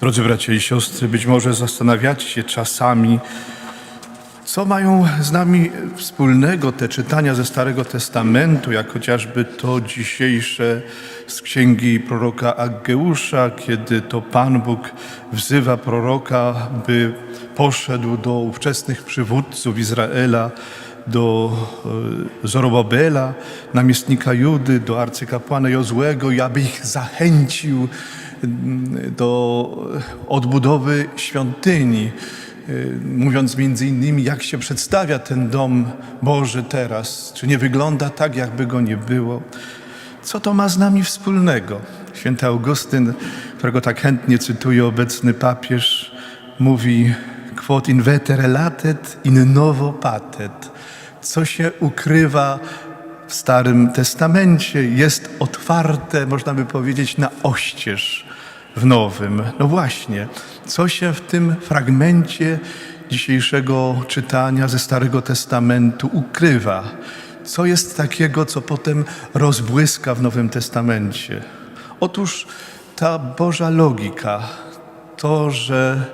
Drodzy bracia i siostry, być może zastanawiacie się czasami, co mają z nami wspólnego te czytania ze Starego Testamentu, jak chociażby to dzisiejsze z księgi proroka Aggeusza, kiedy to Pan Bóg wzywa proroka, by poszedł do ówczesnych przywódców Izraela, do e, Zorobabela, namiestnika Judy, do arcykapłana Jozłego i aby ich zachęcił do odbudowy świątyni, y, mówiąc między innymi, jak się przedstawia ten dom Boży teraz, czy nie wygląda tak, jakby go nie było. Co to ma z nami wspólnego? Święty Augustyn, którego tak chętnie cytuje obecny papież, mówi quod in vetere latet, in novo patet. Co się ukrywa w Starym Testamencie, jest otwarte, można by powiedzieć, na oścież w Nowym. No właśnie, co się w tym fragmencie dzisiejszego czytania ze Starego Testamentu ukrywa? Co jest takiego, co potem rozbłyska w Nowym Testamencie? Otóż ta Boża logika, to, że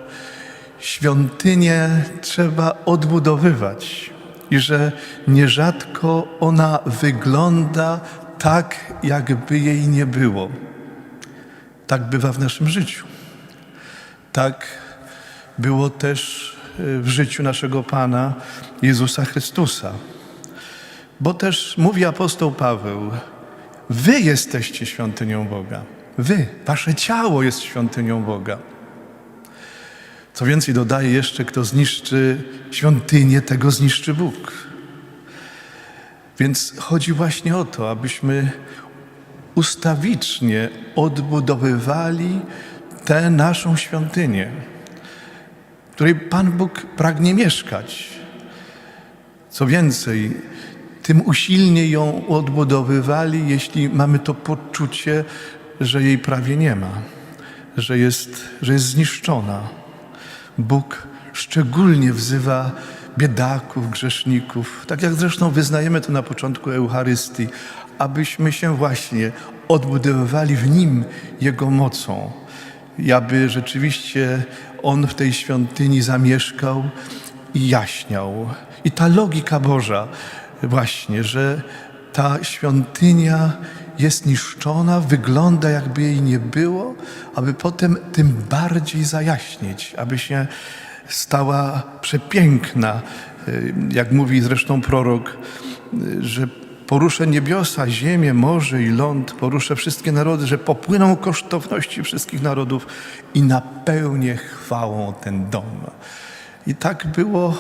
świątynię trzeba odbudowywać i że nierzadko ona wygląda tak, jakby jej nie było. Tak bywa w naszym życiu. Tak było też y, w życiu naszego Pana Jezusa Chrystusa. Bo też mówi apostoł Paweł, wy jesteście świątynią Boga. Wy, wasze ciało jest świątynią Boga. Co więcej, dodaje jeszcze, kto zniszczy świątynię, tego zniszczy Bóg. Więc chodzi właśnie o to, abyśmy ustawicznie odbudowywali tę naszą świątynię, w której Pan Bóg pragnie mieszkać. Co więcej, tym usilniej ją odbudowywali, jeśli mamy to poczucie, że jej prawie nie ma, że jest, że jest zniszczona. Bóg szczególnie wzywa biedaków, grzeszników, tak jak zresztą wyznajemy to na początku Eucharystii, abyśmy się właśnie odbudowywali w Nim Jego mocą i aby rzeczywiście On w tej świątyni zamieszkał i jaśniał. I ta logika Boża właśnie, że ta świątynia jest niszczona, wygląda jakby jej nie było, aby potem tym bardziej zajaśnieć, aby się stała przepiękna. Y, Jak mówi zresztą prorok, y, że poruszę niebiosa, ziemię, morze i ląd, poruszę wszystkie narody, że popłyną kosztowności wszystkich narodów i napełnię chwałą ten dom. I tak było,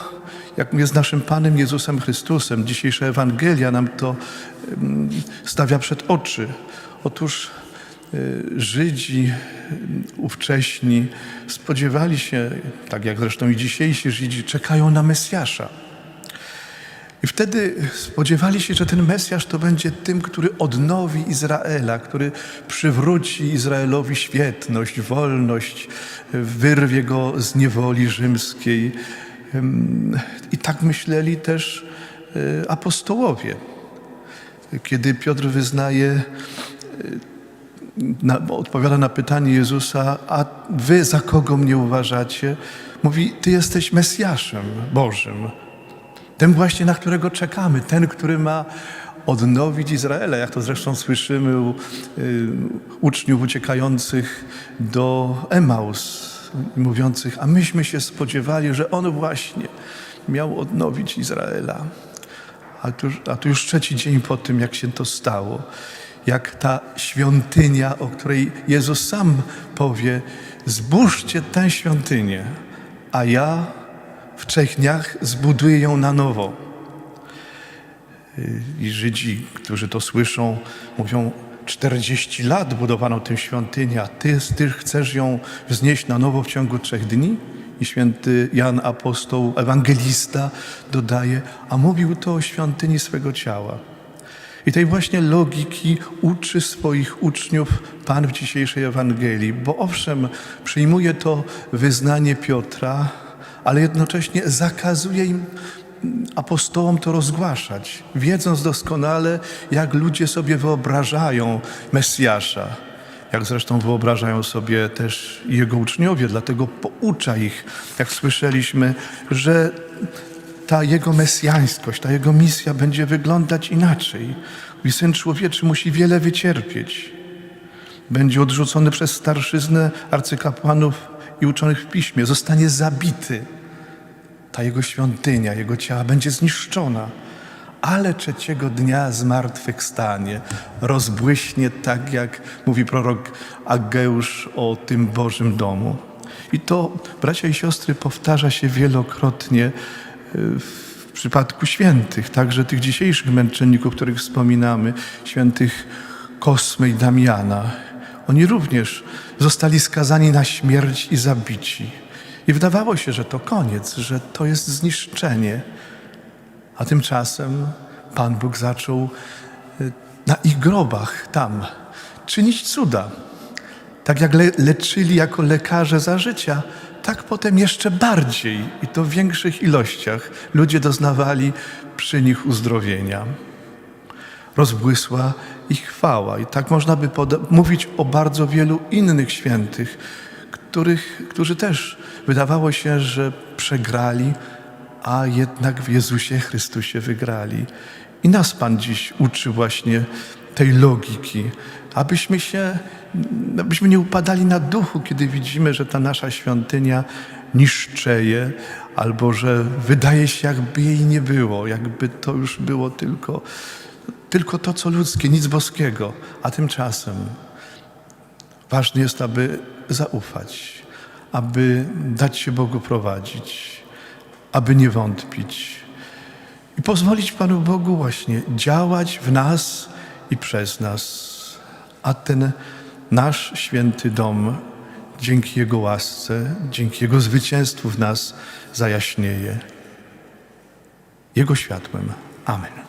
jak z naszym Panem Jezusem Chrystusem. Dzisiejsza Ewangelia nam to stawia przed oczy. Otóż y, Żydzi ówcześni spodziewali się, tak jak zresztą i dzisiejsi Żydzi, czekają na Mesjasza. I wtedy spodziewali się, że ten Mesjasz to będzie tym, który odnowi Izraela, który przywróci Izraelowi świetność, wolność, wyrwie go z niewoli rzymskiej. Ym, I tak myśleli też y, apostołowie. Kiedy Piotr wyznaje, y, na, odpowiada na pytanie Jezusa, a wy za kogo mnie uważacie? Mówi, ty jesteś Mesjaszem Bożym. Ten właśnie, na którego czekamy, ten, który ma odnowić Izraela, jak to zresztą słyszymy u y, uczniów uciekających do Emaus, mówiących, a myśmy się spodziewali, że on właśnie miał odnowić Izraela. A tu, a tu już trzeci dzień po tym, jak się to stało, jak ta świątynia, o której Jezus sam powie, zbóżcie tę świątynię, a ja w trzech dniach zbuduję ją na nowo. I Żydzi, którzy to słyszą, mówią, 40 lat budowano tę świątynię, a ty, ty chcesz ją wznieść na nowo w ciągu trzech dni? I święty Jan Apostoł, ewangelista dodaje, a mówił to o świątyni swego ciała. I tej właśnie logiki uczy swoich uczniów Pan w dzisiejszej Ewangelii, bo owszem, przyjmuje to wyznanie Piotra, ale jednocześnie zakazuje im apostołom to rozgłaszać, wiedząc doskonale, jak ludzie sobie wyobrażają Mesjasza. jak zresztą wyobrażają sobie też jego uczniowie, dlatego poucza ich, jak słyszeliśmy, że ta jego mesjańskość, ta jego misja będzie wyglądać inaczej. I Syn Człowieczy musi wiele wycierpieć. Będzie odrzucony przez starszyznę arcykapłanów i uczonych w piśmie. Zostanie zabity. Ta jego świątynia, jego ciała będzie zniszczona. Ale trzeciego dnia zmartwychwstanie, rozbłyśnie tak, jak mówi prorok Ageusz o tym Bożym domu. I to, bracia i siostry, powtarza się wielokrotnie w przypadku świętych, także tych dzisiejszych męczenników, których wspominamy, świętych Kosmy i Damiana. Oni również zostali skazani na śmierć i zabici. I wydawało się, że to koniec, że to jest zniszczenie. A tymczasem Pan Bóg zaczął y, na ich grobach tam czynić cuda. Tak jak le leczyli jako lekarze za życia, tak potem jeszcze bardziej i to w większych ilościach ludzie doznawali przy nich uzdrowienia. Rozbłysła ich chwała. I tak można by mówić o bardzo wielu innych świętych, których, którzy też wydawało się, że przegrali, a jednak w Jezusie Chrystusie wygrali. I nas Pan dziś uczy właśnie tej logiki, abyśmy się, abyśmy nie upadali na duchu, kiedy widzimy, że ta nasza świątynia niszczeje, albo że wydaje się, jakby jej nie było, jakby to już było tylko, tylko to, co ludzkie, nic boskiego. A tymczasem ważne jest, aby zaufać, aby dać się Bogu prowadzić, aby nie wątpić i pozwolić Panu Bogu właśnie działać w nas i przez nas. A ten nasz święty dom dzięki Jego łasce, dzięki Jego zwycięstwu w nas zajaśnieje Jego światłem. Amen.